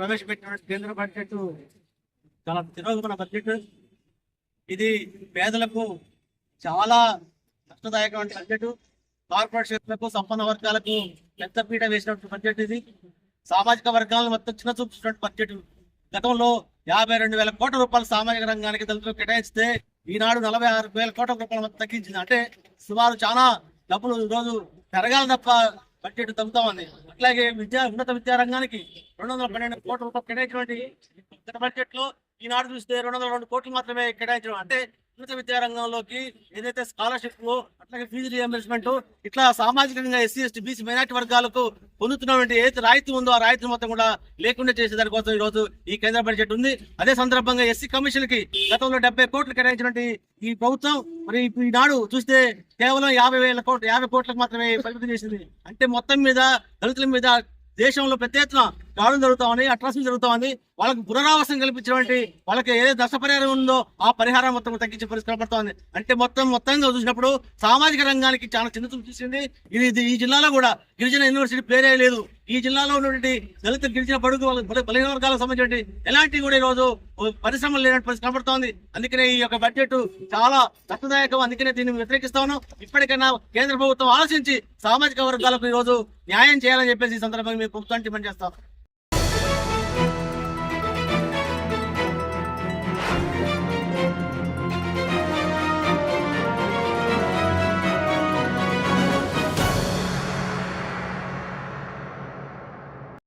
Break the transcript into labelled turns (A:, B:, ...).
A: ప్రవేశపెట్టిన కేంద్ర బడ్జెట్ చాలా తిరోగమన బడ్జెట్. ఇది పేదలకు చాలా కష్టదాయకమైన బడ్జెట్. కార్పొరేషన్లకు సంపన్న వర్గాలకు పెద్దపీట వేసినటువంటి బడ్జెట్ ఇది. సామాజిక వర్గాలను మొత్తం చిన్న చూపించినటువంటి బడ్జెట్. గతంలో యాభై రెండు వేల కోట్ల రూపాయలు సామాజిక రంగానికి దళితులు కేటాయిస్తే ఈనాడు నలభై ఆరు వేల కోట్ల రూపాయలు తగ్గించింది. అంటే సుమారు చాలా డబ్బులు ఈరోజు రోజు పెరగాలి తప్ప బడ్జెట్ తగ్గుతామని అట్లాగే విద్యా ఉన్నత విద్యారంగానికి రెండు వందల పన్నెండు కోట్ల రూపాయలు కేటాయించినటువంటి గత బడ్జెట్లో ఈనాడు చూస్తే రెండు వందల రెండు కోట్లు మాత్రమే కేటాయించడం. అంటే ఉన్నత విద్యారంగంలోకి ఏదైతే స్కాలర్షిప్ అట్లాగే ఫీజు రియంబర్స్మెంట్ ఇట్లా సామాజికంగా ఎస్సీ ఎస్టీ బీసీ మైనార్టీ వర్గాలకు పొందుతున్నటువంటి ఏదైతే రాయితీ ఉందో ఆ రాయితీ మొత్తం కూడా లేకుండా చేసే దానికోసం ఈ రోజు ఈ కేంద్ర బడ్జెట్ ఉంది. అదే సందర్భంగా ఎస్సీ కమిషన్కి గతంలో డెబ్బై కోట్లు కేటాయించినటువంటి ఈ ప్రభుత్వం మరి ఈనాడు చూస్తే కేవలం యాభై వేల కోట్లు యాభై కోట్లకు మాత్రమే పరిమితం చేసింది. అంటే మొత్తం మీద దళితుల మీద దేశంలో పెద్ద ఎత్తున దాడులు జరుగుతామని అట్రాసిటీ జరుగుతామని వాళ్ళకి పునరావాసం కల్పించినటువంటి వాళ్ళకి ఏదైతే పరిహారం ఉందో ఆ పరిహారం మొత్తం తగ్గించే పరిస్థితి కనబడుతోంది అంటే మొత్తం మొత్తంగా చూసినప్పుడు సామాజిక రంగానికి చాలా చిన్న చూపు చూసింది. ఇది ఈ జిల్లాలో కూడా గిరిజన యూనివర్సిటీ పేరే లేదు ఈ జిల్లాలో ఉన్నటువంటి దళిత గిరిజన పడుగు బలహీన వర్గాలకు సంబంధించి ఎలాంటి కూడా ఈ రోజు పరిశ్రమలు లేనటువంటి పరిస్థితి కనబడుతోంది అందుకనే ఈ యొక్క బడ్జెట్ చాలా కష్టదాయకం. అందుకనే దీన్ని వ్యతిరేకిస్తా ఉన్నాం. ఇప్పటికైనా కేంద్ర ప్రభుత్వం ఆలోచించి సామాజిక వర్గాలకు ఈరోజు రోజు న్యాయం చేయాలని చెప్పేసి ఈ సందర్భంగా మేము ప్రభుత్వాన్ని డిమాండ్ చేస్తాం.